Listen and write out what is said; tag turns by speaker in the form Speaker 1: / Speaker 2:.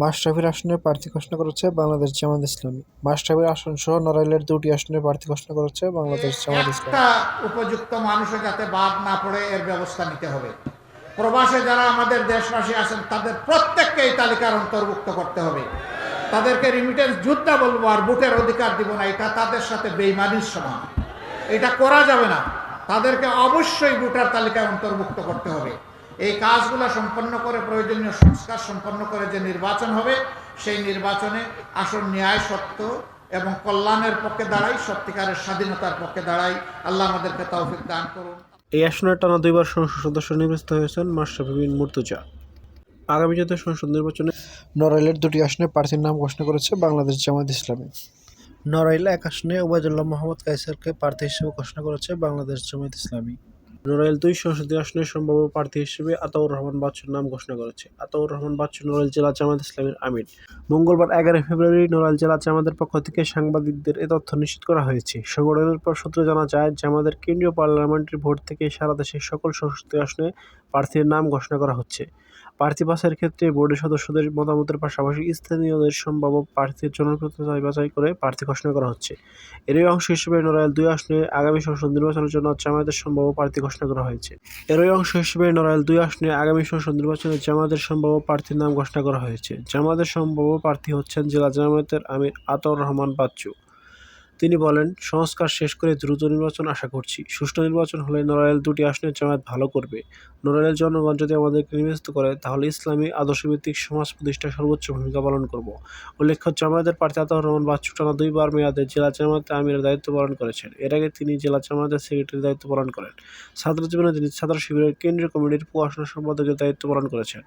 Speaker 1: মাশরাফির আসনে প্রার্থী ঘোষণা করেছে বাংলাদেশ জামাত ইসলামী। মাশরাফির আসন সহ নড়াইলের দুটি আসনে প্রার্থী ঘোষণা করেছে বাংলাদেশ জামাত ইসলামী।
Speaker 2: উপযুক্ত মানুষও যাতে বাদ না পড়ে, এর ব্যবস্থা নিতে হবে। প্রবাসে যারা আমাদের দেশবাসী আছেন, তাদের প্রত্যেককে এই তালিকার অন্তর্ভুক্ত করতে হবে। তাদেরকে রিমিটেন্স যোদ্ধা বলব আর বুটের অধিকার দিব না, এটা তাদের সাথে বেইমানির সমান। এটা করা যাবে না। তাদেরকে অবশ্যই ভোটার তালিকায় অন্তর্ভুক্ত করতে হবে। এই কাজগুলো সম্পন্ন করে প্রয়োজনীয় সংস্কার সম্পন্ন করে যে নির্বাচন হবে সেই নির্বাচনে আসল ন্যায় সত্য এবং কল্যাণের পক্ষে দাঁড়াই সত্যিকারের স্বাধীনতার পক্ষে দাঁড়াই। আল্লাহ আমাদেরকে তৌফিক দান করুন।
Speaker 1: এই আসনে টানা দুইবার সংসদ সদস্য নির্বাচিত হয়েছেন মাশরাফি মুর্তুজা। আগামী জাতীয় সংসদ নির্বাচনে নড়াইলের দুটি আসনে প্রার্থীর নাম ঘোষণা করেছে বাংলাদেশ জামাত ইসলামী। নড়াইল এক আসনে ওবায়দুল্লাহ মোহাম্মদ কাইসারকে প্রার্থী হিসেবে ঘোষণা করেছে বাংলাদেশ জামাত ইসলামী। নড়াইল দুই সংসদীয় আসনের সম্ভাব্য প্রার্থী হিসেবে আতাউর রহমান বাচ্চুর নাম ঘোষণা করেছে। আতাউর রহমান বাচ্চু নড়াইল জেলা জামাত ইসলামের আমির। মঙ্গলবার এগারো ফেব্রুয়ারি নড়াইল জেলা জামাতের পক্ষ থেকে সাংবাদিকদের এ তথ্য নিশ্চিত করা হয়েছে। সংগঠনের পর সূত্রে জানা যায়, জামাতের কেন্দ্রীয় পার্লামেন্টের ভোট থেকে সারা দেশের সকল সংসদীয় আসনে প্রার্থীর নাম ঘোষণা করা হচ্ছে। প্রার্থী বাছাইয়ের ক্ষেত্রে বোর্ডের সদস্যদের মতামতের পাশাপাশি স্থানীয়দের সম্ভাব্য প্রার্থীর জনপ্রিয়তা বাছাই করে প্রার্থী ঘোষণা করা হচ্ছে। এরই অংশ হিসেবে নড়াইল দুই আসনে আগামী সংসদ নির্বাচনের জন্য জামায়াতের সম্ভাব্য প্রার্থী ঘোষণা করা হয়েছে। এরই অংশ হিসেবে নড়াইল দুই আসনে আগামী সংসদ নির্বাচনে জামায়াতের সম্ভাব্য প্রার্থীর নাম ঘোষণা করা হয়েছে। জামায়াতের সম্ভাব্য প্রার্থী হচ্ছেন জেলা জামায়াতের আমির আতর রহমান বাচ্চু। তিনি বলেন, সংস্কার শেষ করে দ্রুত নির্বাচন আশা করছি। সুষ্ঠু নির্বাচন হলে নড়াইল দুটি আসনের জামায়াত ভালো করবে। নড়াইলের জনগণ যদি আমাদেরকে নির্বাচিত করে, তাহলে ইসলামী আদর্শভিত্তিক সমাজ প্রতিষ্ঠায় সর্বোচ্চ ভূমিকা পালন করব। উল্লেখ্য, জামায়াতের প্রার্থী আতাউর রহমান বাচ্চু টানা দুইবার মেয়াদে জেলা জামায়াতে আমিরের দায়িত্ব পালন করেছেন। এর আগে তিনি জেলা জামায়াতের সেক্রেটারির দায়িত্ব পালন করেন। ছাত্র জীবনে তিনি ছাত্র শিবিরের কেন্দ্রীয় কমিটির প্রকাশনা সম্পাদকের দায়িত্ব পালন করেছেন।